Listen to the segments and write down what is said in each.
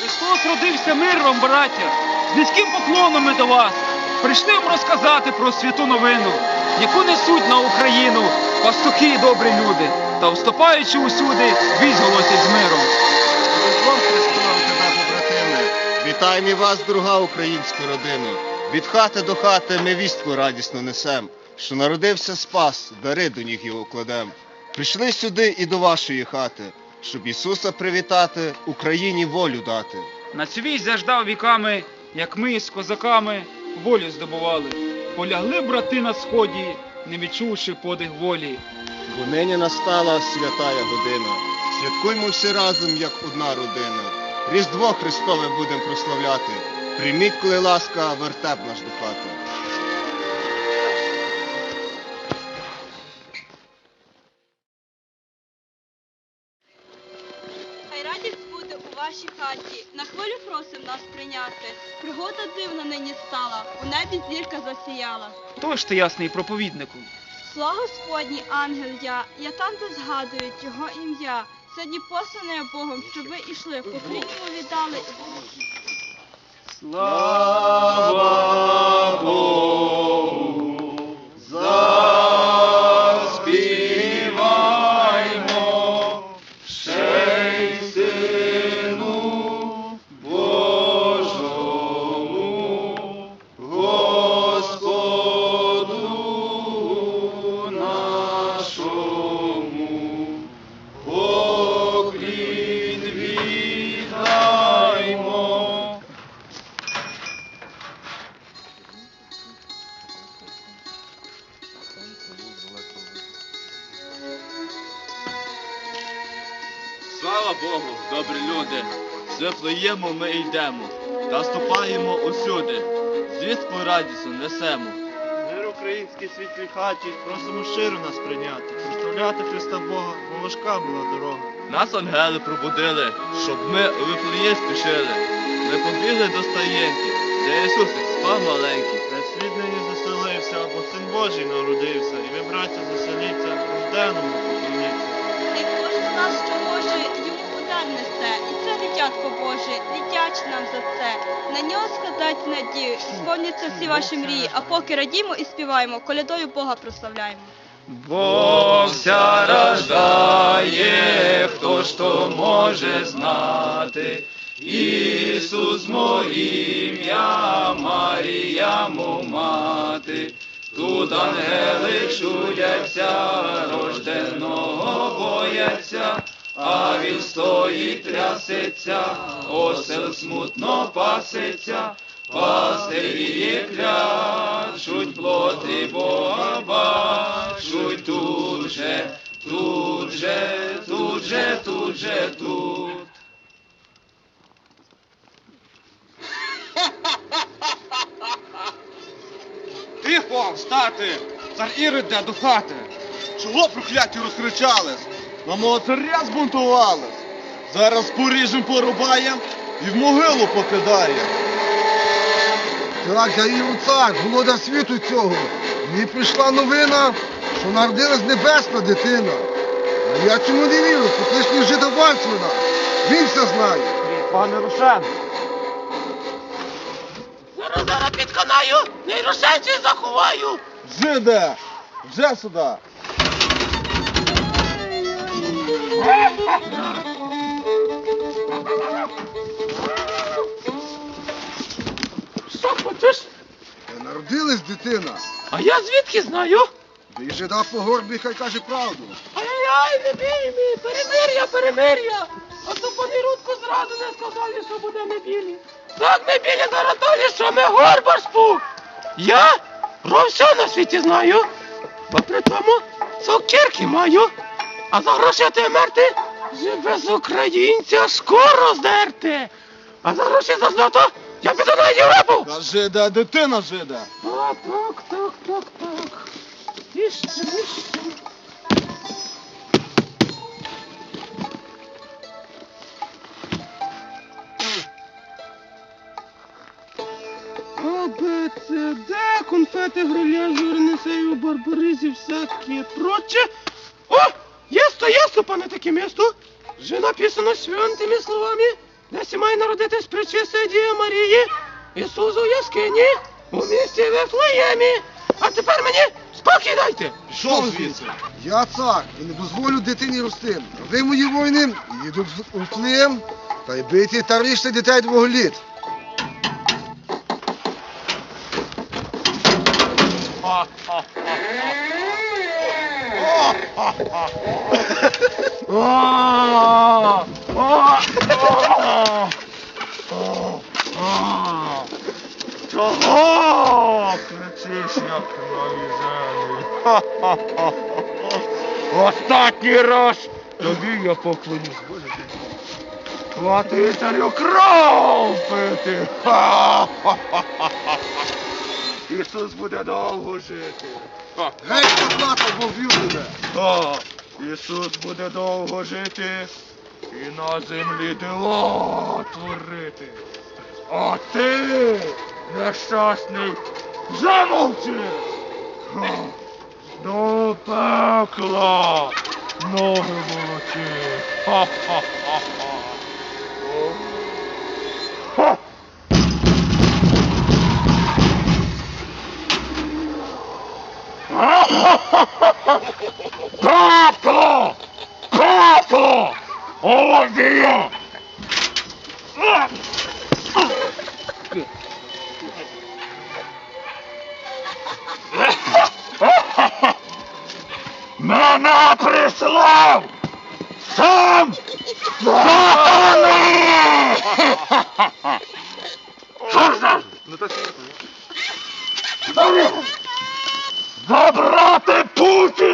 Христос родився миром, браття, з низьким поклоном ми до вас. Прийшли вам розказати про святу новину, яку несуть на Україну пастухи і добрі люди, та вступаючи усюди, відголосять з миром. Христом Христом, тебе побратими! Вітаємо вас, друга українська родина! Від хати до хати ми вістку радісно несем, що народився спас, дари до ніг його кладем. Прийшли сюди і до вашої хати, щоб Ісуса привітати, Україні волю дати. На цю вість заждав віками, як ми з козаками волю здобували. Полягли брати на сході, не відчувши подих волі. Бо нині настала святая година. Святкуймо всі разом, як одна родина. Різдво Христове будемо прославляти. Прийміть, коли ласка, вертеп наш до хати. Хай радість буде у вашій хаті, на хвилю просим нас прийняти. Пригода дивна нині стала, у небі зірка засіяла. Хто ж ти ясний проповіднику? Слава Господній, ангел я, я там, де згадують його ім'я. Сьогодні посланий Богом, щоб ви ішли, покліньмо віддали. Слава Богу, світлоємо ми йдемо, та ступаємо усюди, звістку радісну несемо. Мир українській світлій хаті, просимо щиро нас прийняти, прославляти Христа Бога, бо важка була дорога. Нас ангели пробудили, щоб ми у Вифлеєм спішили. Ми побігли до стаєнки, де Ісусик спав маленький. Світ нині заселився, бо Син Божий народився, і ви, браття, заселіться, рожденому поклоніться. Хай кожен нас, що дитятко Боже, віддяч нам за це. На нього складать надію, і сповняться всі ваші мрії, а поки радімо і співаємо, колядою Бога прославляємо. Бог ся рождає, хто ж то може знати. Ісус ім'я, Марія му мати. Тут ангели чудяться, рожденого бояться, а він стоїть трясеться, осел смутно паситься, пастирі клячуть, плоти Бога бачуть тут же, тут же, тут же, тут же, тут. Тихо, встати! Цар Ірод до хати. Чого прокляті розкричались? На мого царя збунтувались. Зараз поріжем порубаєм і в могилу покидаєм. Так, я і цар, володар світу цього. Мені прийшла новина, що народилась небесна дитина. А я цьому не вірю, покличні жида Ванцмана. Він все знає. Пане Рошен, Зараз зараз підконаю, нейросенці заховаю. Жиде! Вже сюди! Що хочеш? Та народилась дитина. А я звідки знаю? І жида по горбі хай каже правду. Ай-яй, не бій мій, перемир'я, перемир'я. А то пані Рудко зразу не сказали, що буде не білі. Так не білі зараз що ми горба спу. Я про все на світі знаю. Бо при тому цукерки маю. А за гроші ти мерти, живе з українця скоро здерти. А за гроші за злото я піду на Європу. Та жиде, дитина жиде! А, так, так, так, так. Іще, іще. А, Б, С, Д, конфети, гриля, журнисею, барбаризі, всяке проче. О, єсто, пане таке місто. Вже написано святими словами. десь має народитись причистої Діви Марії, Ісус у яскині, у місті Вифлеємі. А тепер мені спокій дайте. Що звідси? Я цар і не дозволю дитині рости. Ви мої воїни їдуть в Уфлеєм та й бити та рішти дітей двох літ. Чого кричиш, як навіжений? Останній раз тобі я поклонюсь, Боже ти. Кров пити. Ха-ха-ха-ха. Ісус буде довго жити. Геть позлата, бо вб'ю тебе. Ісус буде довго жити і на землі дила творити. А ти, нещасний, замовчи! Ха. До пекла ноги волочи. Ха-ха-ха-ха. Пекло! Пекло! Олодія! Мене прислав! Сам! Сатана! Що ж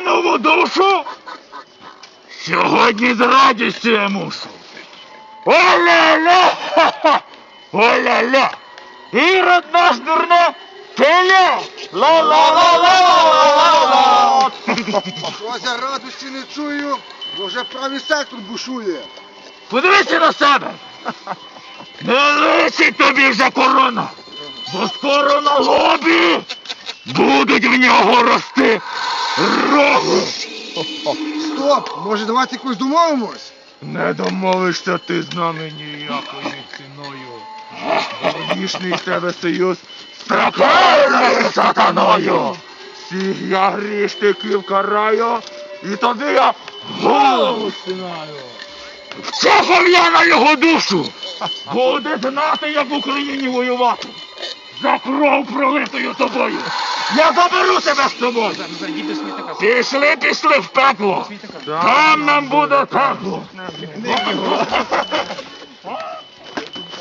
Путінову душу? Сьогодні з радістю я мушу. Оля-ля! Оля-ля! Ірод наш дурне! Теля! Ла-ла-ла-ла-ла-ла-ла! Щось я радості не чую, бо вже правий сектор бушує. Подивися на себе! Не личить тобі вже корона! Бо скоро на лобі будуть в нього рости! Стоп, може давайте якось домовимось? Не домовишся ти з нами ніякою ціною. Горнішний з тебе союз з пекельною сатаною. Всіх я грішників караю, і тобі я голову стинаю. Цього я на його душу буде знати, як в Україні воювати. За кров пролитою тобою. Я заберу тебе з смітника. Пішли, пішли в пекло. Там нам буде пекло.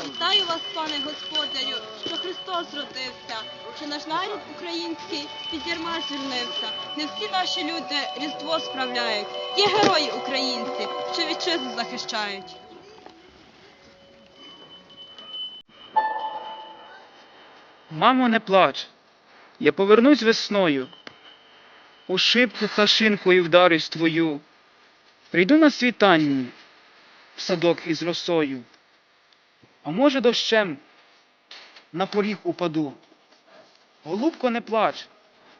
Вітаю вас, пане господарю, що Христос родився, що наш народ український під ярма звільнився. Не всі наші люди Різдво справляють. Є герої українці, що вітчизну захищають. Мамо, не плач. Я повернусь весною. У шибку пташинкою вдарюсь твою. Прийду на світанні в садок із росою. А може дощем на поріг упаду. Голубко, не плач,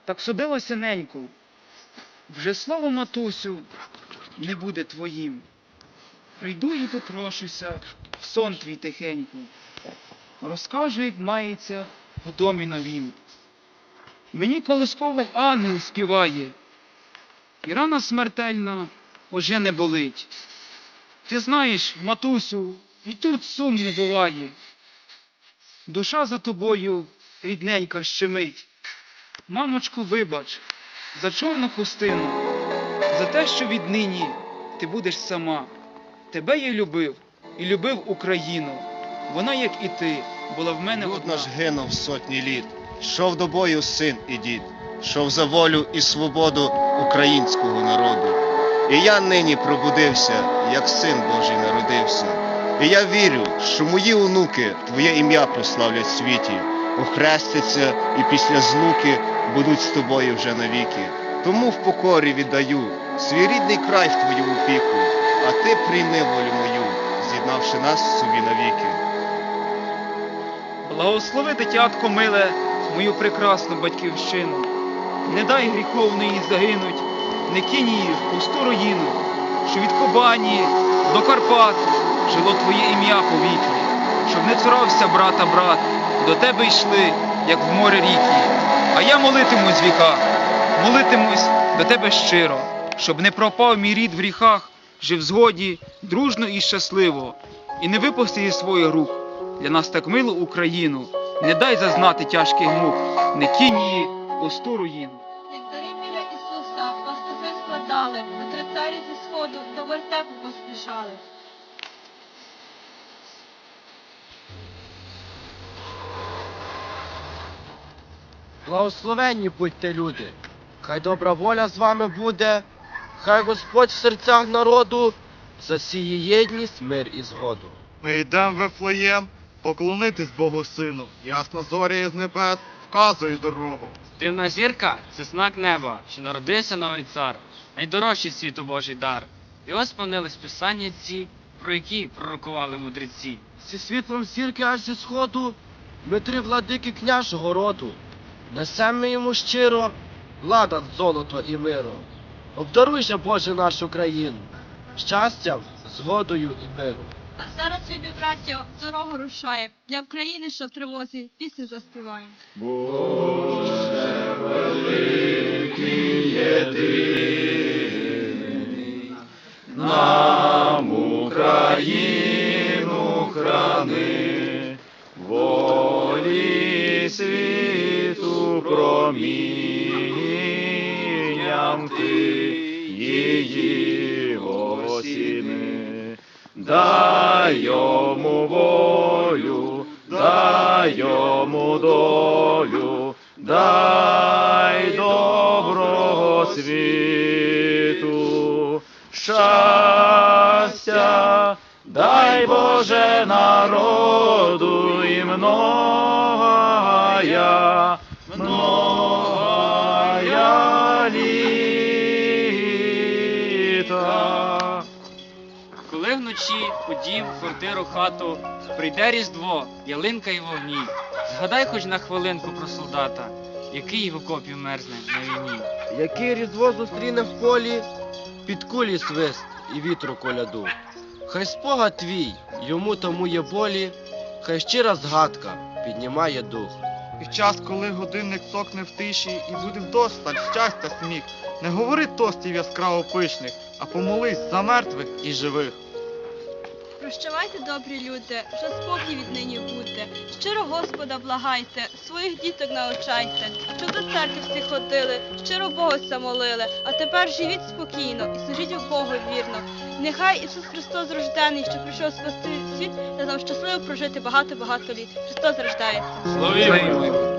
так судилося неньку. Вже слово, матусю, не буде твоїм. Прийду і попрошуся в сон твій тихеньку. Розкажу, як мається в домі новім. Мені колисковий ангел співає, і рана смертельна уже не болить. Ти знаєш, матусю, і тут сум не буває. Душа за тобою рідненька щемить. Мамочку, вибач, за чорну хустину, за те, що віднині ти будеш сама. Тебе я любив і любив Україну. Вона, як і ти, була в мене одна. наш гинув сотні літ. Йшов до бою син і дід, йшов за волю і свободу українського народу. І я нині пробудився, як син Божий народився. І я вірю, що мої онуки Твоє ім'я прославлять в світі, охрестяться і після злуки будуть з тобою вже навіки. Тому в покорі віддаю свій рідний край в твою опіку, а ти прийми волю мою, з'єднавши нас собі навіки. Благослови, дитятко миле, мою прекрасну батьківщину. Не дай гріховної загинуть, не кинь її в пусту руїну, що від Кобані до Карпат жило твоє ім'я по щоб не цурався брата брат, до тебе йшли, як в море ріки. А я молитимусь в віках, молитимусь до тебе щиро, щоб не пропав мій рід в гріхах, жив згоді, дружно і щасливо, і не випусти із своїх рук для нас так милу Україну, не дай зазнати тяжких мук, не кинь її пусту руїну. Як дари Ісуса, пастухи складали, а зі сходу до вертепу поспішали. Благословенні будьте люди. Хай добра воля з вами буде, хай Господь в серцях народу засіє єдність, мир і згоду. Ми йдемо в Вифлеєм поклонитись Богу Сину. Ясно зорі з небес вказує дорогу. Дивна зірка це знак неба, що народився новий цар, найдорожчий світу Божий дар. І ось сповнились писання ці, про які пророкували мудреці. Зі світлом зірки аж зі сходу, ми три владики княжого роду. Несемо йому щиро ладан, золото і миру. Обдаруй же, Боже, нашу країну, щастям, згодою і миру. А зараз, любі браття, дорогу рушає. Для України, що в тривозі, пісню заспіваємо. Нам Україну храни, волі світу промінням долю, дай доброго світу, щастя, дай Боже народу і многая, многая літа. Коли вночі у дім, квартиру, хату прийде різдво, ялинка й вогні. Згадай хоч на хвилинку про солдата, який в окопі мерзне на війні. Який різдво зустріне в полі, під кулі свист і вітру коляду. Хай спогад твій, йому тому є болі, хай щира згадка піднімає дух. Під час, коли годинник цокне в тиші і буде вдосталь щастя сміх, не говори тостів яскраво пишних, а помолись за мертвих і живих. Прощавайте, добрі люди, вже спокій віднині буде. Щиро Господа благайте, своїх діток навчайте, щоб до церкви всі ходили, щиро Богося молили, а тепер живіть спокійно і служіть у Богу вірно. Нехай Ісус Христос рождений, що прийшов спасти світ, та нам щасливо прожити багато-багато літ. Христос рождається. Славімо!